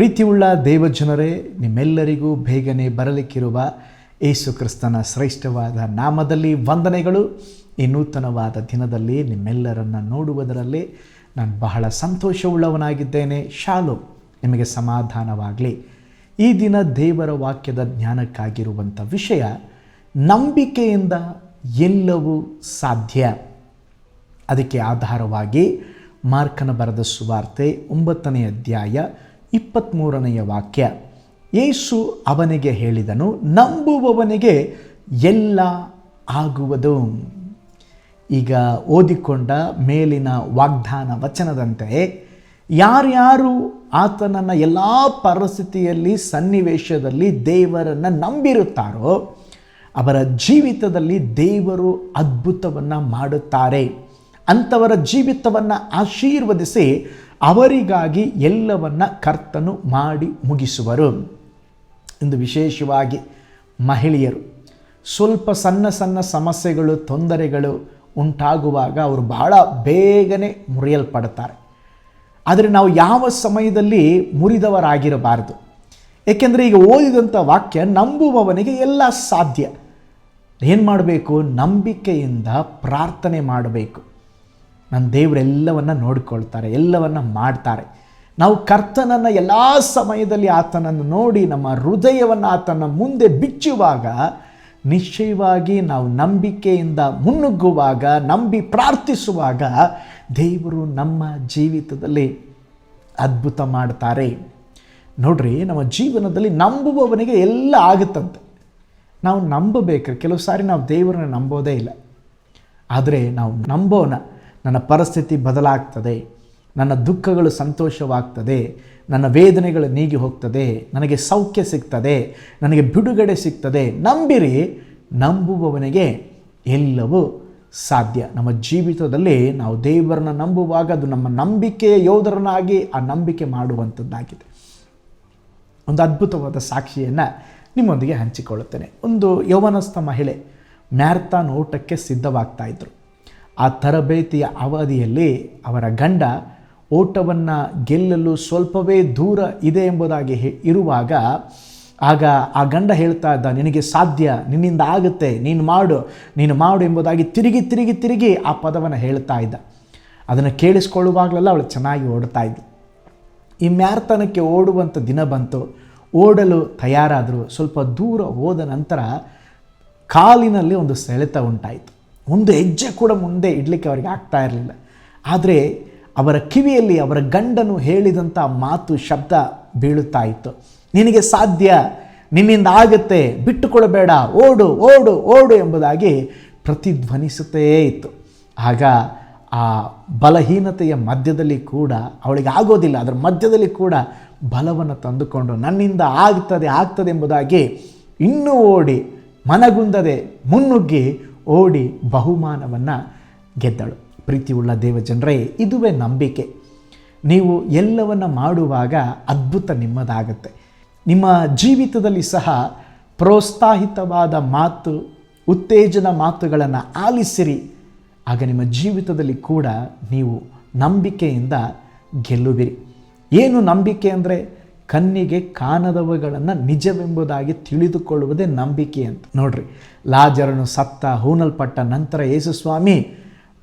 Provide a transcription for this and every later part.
ಪ್ರೀತಿಯುಳ್ಳ ದೇವಜನರೇ, ನಿಮ್ಮೆಲ್ಲರಿಗೂ ಬೇಗನೆ ಬರಲಿಕ್ಕಿರುವ ಏಸು ಕ್ರಿಸ್ತನ ಶ್ರೇಷ್ಠವಾದ ನಾಮದಲ್ಲಿ ವಂದನೆಗಳು. ಈ ನೂತನವಾದ ದಿನದಲ್ಲಿ ನಿಮ್ಮೆಲ್ಲರನ್ನು ನೋಡುವುದರಲ್ಲಿ ನಾನು ಬಹಳ ಸಂತೋಷವುಳ್ಳವನಾಗಿದ್ದೇನೆ. ಶಾಲು ನಿಮಗೆ ಸಮಾಧಾನವಾಗಲಿ. ಈ ದಿನ ದೇವರ ವಾಕ್ಯದ ಜ್ಞಾನಕ್ಕಾಗಿರುವಂಥ ವಿಷಯ ನಂಬಿಕೆಯಿಂದ ಎಲ್ಲವೂ ಸಾಧ್ಯ. ಅದಕ್ಕೆ ಆಧಾರವಾಗಿ ಮಾರ್ಕನ ಬರೆದ ಸುವಾರ್ತೆ ಒಂಬತ್ತನೇ ಅಧ್ಯಾಯ ಇಪ್ಪತ್ತ್ಮೂರನೆಯ ವಾಕ್ಯ. ಯೇಸು ಅವನಿಗೆ ಹೇಳಿದನು, ನಂಬುವವನಿಗೆ ಎಲ್ಲ ಆಗುವುದು. ಈಗ ಓದಿಕೊಂಡ ಮೇಲಿನ ವಾಗ್ದಾನ ವಚನದಂತೆ, ಯಾರ್ಯಾರು ಆತನನ್ನು ಎಲ್ಲ ಪರಿಸ್ಥಿತಿಯಲ್ಲಿ, ಸನ್ನಿವೇಶದಲ್ಲಿ ದೇವರನ್ನು ನಂಬಿರುತ್ತಾರೋ, ಅವರ ಜೀವಿತದಲ್ಲಿ ದೇವರು ಅದ್ಭುತವನ್ನು ಮಾಡುತ್ತಾರೆ. ಅಂಥವರ ಜೀವಿತವನ್ನು ಆಶೀರ್ವದಿಸಿ ಅವರಿಗಾಗಿ ಎಲ್ಲವನ್ನ ಕರ್ತನು ಮಾಡಿ ಮುಗಿಸುವರು. ಇಂದು ವಿಶೇಷವಾಗಿ ಮಹಿಳೆಯರು, ಸ್ವಲ್ಪ ಸಣ್ಣ ಸಣ್ಣ ಸಮಸ್ಯೆಗಳು, ತೊಂದರೆಗಳು ಉಂಟಾಗುವಾಗ ಅವರು ಬಹಳ ಬೇಗನೆ ಮುರಿಯಲ್ಪಡುತ್ತಾರೆ. ಆದರೆ ನಾವು ಯಾವ ಸಮಯದಲ್ಲಿ ಮುರಿದವರಾಗಿರಬಾರದು? ಏಕೆಂದರೆ ಈಗ ಓದಿದಂಥ ವಾಕ್ಯ ನಂಬುವವನಿಗೆ ಎಲ್ಲ ಸಾಧ್ಯ. ಏನು ಮಾಡಬೇಕು? ನಂಬಿಕೆಯಿಂದ ಪ್ರಾರ್ಥನೆ ಮಾಡಬೇಕು. ನನ್ನ ದೇವರೆಲ್ಲವನ್ನು ನೋಡಿಕೊಳ್ತಾರೆ, ಎಲ್ಲವನ್ನು ಮಾಡ್ತಾರೆ. ನಾವು ಕರ್ತನನ್ನು ಎಲ್ಲ ಸಮಯದಲ್ಲಿ ಆತನನ್ನು ನೋಡಿ, ನಮ್ಮ ಹೃದಯವನ್ನು ಆತನ ಮುಂದೆ ಬಿಚ್ಚುವಾಗ, ನಿಶ್ಚಯವಾಗಿ ನಾವು ನಂಬಿಕೆಯಿಂದ ಮುನ್ನುಗ್ಗುವಾಗ, ನಂಬಿ ಪ್ರಾರ್ಥಿಸುವಾಗ ದೇವರು ನಮ್ಮ ಜೀವಿತದಲ್ಲಿ ಅದ್ಭುತ ಮಾಡ್ತಾರೆ. ನೋಡ್ರಿ, ನಮ್ಮ ಜೀವನದಲ್ಲಿ ನಂಬುವವನಿಗೆ ಎಲ್ಲ ಆಗುತ್ತಂತೆ. ನಾವು ನಂಬಬೇಕು ಕೆಲವು ಸಾರಿ ನಾವು ದೇವರನ್ನ ನಂಬೋದೇ ಇಲ್ಲ. ಆದರೆ ನಾವು ನಂಬೋಣ ನನ್ನ ಪರಿಸ್ಥಿತಿ ಬದಲಾಗ್ತದೆ, ನನ್ನ ದುಃಖಗಳು ಸಂತೋಷವಾಗ್ತದೆ, ನನ್ನ ವೇದನೆಗಳು ನೀಗಿ ಹೋಗ್ತದೆ, ನನಗೆ ಸೌಖ್ಯ ಸಿಗ್ತದೆ, ನನಗೆ ಬಿಡುಗಡೆ ಸಿಗ್ತದೆ. ನಂಬಿರಿ, ನಂಬುವವನಿಗೆ ಎಲ್ಲವೂ ಸಾಧ್ಯ. ನಮ್ಮ ಜೀವಿತದಲ್ಲಿ ನಾವು ದೇವರನ್ನ ನಂಬುವಾಗ ಅದು ನಮ್ಮ ನಂಬಿಕೆಯ ಯೋಧರನ್ನಾಗಿ ಆ ನಂಬಿಕೆ ಮಾಡುವಂಥದ್ದಾಗಿದೆ. ಒಂದು ಅದ್ಭುತವಾದ ಸಾಕ್ಷಿಯನ್ನು ನಿಮ್ಮೊಂದಿಗೆ ಹಂಚಿಕೊಳ್ಳುತ್ತೇನೆ. ಒಂದು ಯೌವನಸ್ಥ ಮಹಿಳೆ ಮ್ಯಾರಥಾನ್ ಓಟಕ್ಕೆ ಸಿದ್ಧವಾಗ್ತಾ ಇದ್ದರು ಆ ತರಬೇತಿಯ ಅವಧಿಯಲ್ಲಿ ಅವರ ಗಂಡ ಓಟವನ್ನು ಗೆಲ್ಲಲು ಸ್ವಲ್ಪವೇ ದೂರ ಇದೆ ಎಂಬುದಾಗಿ ಇರುವಾಗ ಆಗ ಆ ಗಂಡ ಹೇಳ್ತಾ ಇದ್ದ, ನಿನಗೆ ಸಾಧ್ಯ, ನಿನ್ನಿಂದ ಆಗುತ್ತೆ, ನೀನು ಮಾಡು ನೀನು ಮಾಡು ಎಂಬುದಾಗಿ ತಿರುಗಿ ತಿರುಗಿ ತಿರುಗಿ ಆ ಪದವನ್ನು ಹೇಳ್ತಾ ಇದ್ದ. ಅದನ್ನು ಕೇಳಿಸ್ಕೊಳ್ಳುವಾಗಲೆಲ್ಲ ಅವಳು ಚೆನ್ನಾಗಿ ಓಡ್ತಾ ಇದ್ಲು. ಈ ಮ್ಯಾರಥಾನಕ್ಕೆ ಓಡುವಂಥ ದಿನ ಬಂತು. ಓಡಲು ತಯಾರಾದರು. ಸ್ವಲ್ಪ ದೂರ ಹೋದ ನಂತರ ಕಾಲಿನಲ್ಲಿ ಒಂದು ಸೆಳೆತ ಉಂಟಾಯಿತು. ಒಂದು ಹೆಜ್ಜೆ ಕೂಡ ಮುಂದೆ ಇಡಲಿಕ್ಕೆ ಅವರಿಗೆ ಆಗ್ತಾ ಇರಲಿಲ್ಲ. ಆದರೆ ಅವರ ಕಿವಿಯಲ್ಲಿ ಅವರ ಗಂಡನು ಹೇಳಿದಂಥ ಮಾತು, ಶಬ್ದ ಬೀಳುತ್ತಾ ಇತ್ತು. ನಿನಗೆ ಸಾಧ್ಯ? ನಿನ್ನಿಂದ ಆಗುತ್ತೆ. ಬಿಟ್ಟುಕೊಡಬೇಡ. ಓಡು ಓಡು ಓಡು ಎಂಬುದಾಗಿ ಪ್ರತಿಧ್ವನಿಸುತ್ತೇ ಇತ್ತು. ಆಗ ಆ ಬಲಹೀನತೆಯ ಮಧ್ಯದಲ್ಲಿ ಕೂಡ ಅವಳಿಗೆ ಆಗೋದಿಲ್ಲ. ಅದರ ಮಧ್ಯದಲ್ಲಿ ಕೂಡ ಬಲವನ್ನು ತಂದುಕೊಂಡು ನನ್ನಿಂದ ಆಗ್ತದೆ ಆಗ್ತದೆ ಎಂಬುದಾಗಿ ಇನ್ನೂ ಓಡಿ ಮನಗುಂದದೆ ಮುನ್ನುಗ್ಗಿ ಓಡಿ ಬಹುಮಾನವನ್ನು ಗೆದ್ದಳು. ಪ್ರೀತಿಯುಳ್ಳ ದೇವಜನರೇ, ಇದುವೇ ನಂಬಿಕೆ. ನೀವು ಎಲ್ಲವನ್ನು ಮಾಡುವಾಗ ಅದ್ಭುತ ನಿಮ್ಮದಾಗತ್ತೆ. ನಿಮ್ಮ ಜೀವಿತದಲ್ಲಿ ಸಹ ಪ್ರೋತ್ಸಾಹಿತವಾದ ಮಾತು, ಉತ್ತೇಜನ ಮಾತುಗಳನ್ನು ಆಲಿಸಿರಿ. ಆಗ ನಿಮ್ಮ ಜೀವಿತದಲ್ಲಿ ಕೂಡ ನೀವು ನಂಬಿಕೆಯಿಂದ ಗೆಲ್ಲುವಿರಿ. ಏನು ನಂಬಿಕೆ ಅಂದರೆ? ಕಣ್ಣಿಗೆ ಕಾಣದವುಗಳನ್ನು ನಿಜವೆಂಬುದಾಗಿ ತಿಳಿದುಕೊಳ್ಳುವುದೇ ನಂಬಿಕೆ ಅಂತ. ನೋಡ್ರಿ, ಲಾಜರನು ಸತ್ತ, ಹೂನಲ್ಪಟ್ಟ ನಂತರ ಯೇಸುಸ್ವಾಮಿ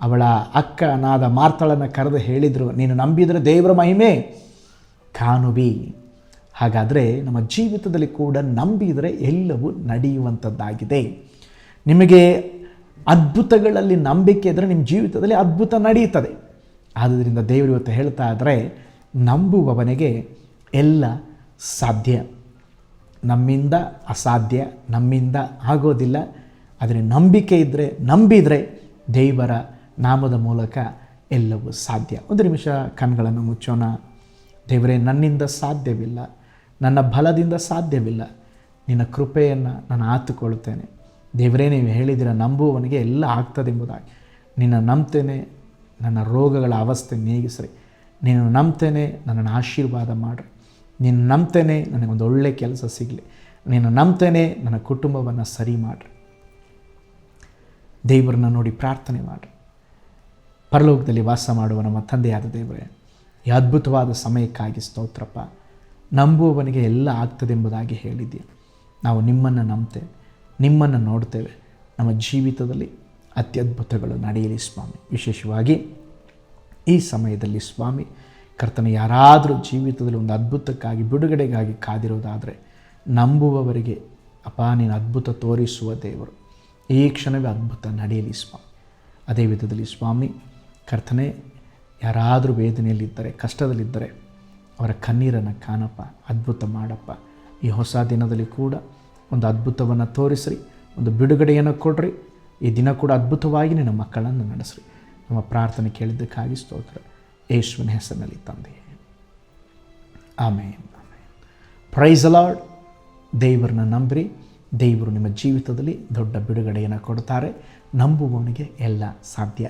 ಅವಳ ಅಕ್ಕನಾದ ಮಾರ್ತಳನ್ನು ಕರೆದು ಹೇಳಿದರು, ನೀನು ನಂಬಿದರೆ ದೇವರ ಮಹಿಮೆ ಕಾನುಬಿ ಹಾಗಾದರೆ ನಮ್ಮ ಜೀವಿತದಲ್ಲಿ ಕೂಡ ನಂಬಿದರೆ ಎಲ್ಲವೂ ನಡೆಯುವಂಥದ್ದಾಗಿದೆ. ನಿಮಗೆ ಅದ್ಭುತಗಳಲ್ಲಿ ನಂಬಿಕೆ ಇದ್ದರೆ ನಿಮ್ಮ ಜೀವಿತದಲ್ಲಿ ಅದ್ಭುತ ನಡೆಯುತ್ತದೆ. ಆದ್ದರಿಂದ ದೇವರು ಇವತ್ತು ಹೇಳ್ತಾ ಇದ್ದರೆ ನಂಬುವವನಿಗೆ ಎಲ್ಲ ಸಾಧ್ಯ. ನಮ್ಮಿಂದ ಅಸಾಧ್ಯ, ನಮ್ಮಿಂದ ಆಗೋದಿಲ್ಲ. ಆದರೆ ನಂಬಿಕೆ ಇದ್ದರೆ ನಂಬಿದರೆ ದೇವರ ನಾಮದ ಮೂಲಕ ಎಲ್ಲವೂ ಸಾಧ್ಯ. ಒಂದು ನಿಮಿಷ ಕಣ್ಗಳನ್ನು ಮುಚ್ಚೋಣ. ದೇವರೇ, ನನ್ನಿಂದ ಸಾಧ್ಯವಿಲ್ಲ. ನನ್ನ ಬಲದಿಂದ ಸಾಧ್ಯವಿಲ್ಲ. ನಿನ್ನ ಕೃಪೆಯನ್ನು ನಾನು ಆತುಕೊಳ್ಳುತ್ತೇನೆ. ದೇವರೇ, ನೀವು ಹೇಳಿದಿರ ನಂಬುವವನಿಗೆ ಎಲ್ಲ ಆಗ್ತದೆ ಎಂಬುದಾಗಿ. ನಿನ್ನ ನಂಬ್ತೇನೆ, ನನ್ನ ರೋಗಗಳ ಅವಸ್ಥೆ ನೀಗಿಸ್ರಿ. ನೀನು ನಂಬ್ತೇನೆ, ನನ್ನನ್ನು ಆಶೀರ್ವಾದ ಮಾಡಿರಿ. ನೀನು ನಂಬ್ತೇನೆ ನನಗೊಂದು ಒಳ್ಳೆಯ ಕೆಲಸ ಸಿಗಲಿ. ನೀನು ನಂಬ್ತೇನೆ, ನನ್ನ ಕುಟುಂಬವನ್ನು ಸರಿ ಮಾಡಿರಿ. ದೇವರನ್ನ ನೋಡಿ ಪ್ರಾರ್ಥನೆ ಮಾಡಿರಿ. ಪರಲೋಕದಲ್ಲಿ ವಾಸ ಮಾಡುವ ನಮ್ಮ ತಂದೆಯಾದ ದೇವರೇ, ಈ ಅದ್ಭುತವಾದ ಸಮಯಕ್ಕಾಗಿ ಸ್ತೋತ್ರಪ್ಪ. ನಂಬುವವನಿಗೆ ಎಲ್ಲ ಆಗ್ತದೆ ಎಂಬುದಾಗಿ ಹೇಳಿದ್ದೀಯ ನಾವು ನಿಮ್ಮನ್ನು ನಂಬ್ತೇವೆ, ನಿಮ್ಮನ್ನು ನೋಡ್ತೇವೆ. ನಮ್ಮ ಜೀವಿತದಲ್ಲಿ ಅತ್ಯದ್ಭುತಗಳು ನಡೆಯಲಿ ಸ್ವಾಮಿ. ವಿಶೇಷವಾಗಿ ಈ ಸಮಯದಲ್ಲಿ ಸ್ವಾಮಿ ಕರ್ತನ ಯಾರಾದರೂ ಜೀವಿತದಲ್ಲಿ ಒಂದು ಅದ್ಭುತಕ್ಕಾಗಿ, ಬಿಡುಗಡೆಗಾಗಿ ಕಾದಿರೋದಾದರೆ ನಂಬುವವರಿಗೆ, ಅಪ್ಪ, ನೀನು ಅದ್ಭುತ ತೋರಿಸುವ ದೇವರು. ಈ ಕ್ಷಣವೇ ಅದ್ಭುತ ನಡೆಯಲಿ ಸ್ವಾಮಿ. ಅದೇ ವಿಧದಲ್ಲಿ ಸ್ವಾಮಿ, ಕರ್ತನೆ, ಯಾರಾದರೂ ವೇದನೆಯಲ್ಲಿದ್ದರೆ, ಕಷ್ಟದಲ್ಲಿದ್ದರೆ ಅವರ ಕಣ್ಣೀರನ್ನು ಕಾಣಪ್ಪ, ಅದ್ಭುತ ಮಾಡಪ್ಪ. ಈ ಹೊಸ ದಿನದಲ್ಲಿ ಕೂಡ ಒಂದು ಅದ್ಭುತವನ್ನು ತೋರಿಸ್ರಿ, ಒಂದು ಬಿಡುಗಡೆಯನ್ನು ಕೊಡ್ರಿ. ಈ ದಿನ ಕೂಡ ಅದ್ಭುತವಾಗಿ ನಿನ್ನ ಮಕ್ಕಳನ್ನು ನಡೆಸ್ರಿ. ನಮ್ಮ ಪ್ರಾರ್ಥನೆ ಕೇಳಿದ್ದಕ್ಕಾಗಿ ಸ್ತೋತ್ರ. ಯೇಸುವಿನ ಹೆಸರಿನಲ್ಲಿ ತಂದೆ ಆಮೇನ್. ಆಮೇನ್ ಪ್ರೈಸ್ ಅಲಾರ್ಡ್ ದೇವರನ್ನ ನಂಬಿರಿ, ದೇವರು ನಿಮ್ಮ ಜೀವಿತದಲ್ಲಿ ದೊಡ್ಡ ಬಿಡುಗಡೆಯನ್ನು ಕೊಡ್ತಾರೆ ನಂಬುವವನಿಗೆ ಎಲ್ಲ ಸಾಧ್ಯ.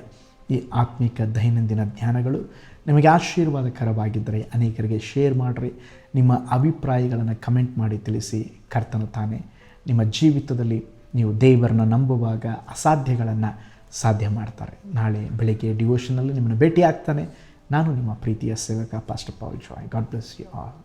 ಈ ಆತ್ಮಿಕ ದೈನಂದಿನ ಧ್ಯಾನಗಳು ನಿಮಗೆ ಆಶೀರ್ವಾದಕರವಾಗಿದ್ದರೆ ಅನೇಕರಿಗೆ ಶೇರ್ ಮಾಡಿರಿ. ನಿಮ್ಮ ಅಭಿಪ್ರಾಯಗಳನ್ನು ಕಮೆಂಟ್ ಮಾಡಿ ತಿಳಿಸಿ ಕರ್ತನ ತಾನೆ. ನಿಮ್ಮ ಜೀವಿತದಲ್ಲಿ ನೀವು ದೇವರನ್ನ ನಂಬುವಾಗ ಅಸಾಧ್ಯಗಳನ್ನು ಸಾಧ್ಯ ಮಾಡ್ತಾರೆ. ನಾಳೆ ಬೆಳಿಗ್ಗೆ ಡಿವೋಷನಲ್ಲಿ ನಿಮ್ಮನ್ನು ಭೇಟಿ ಆಗ್ತಾನೆ ನಾನು ನಿಮ್ಮ ಪ್ರೀತಿಯ ಸೇವಕ pastor Paul Joy God bless you all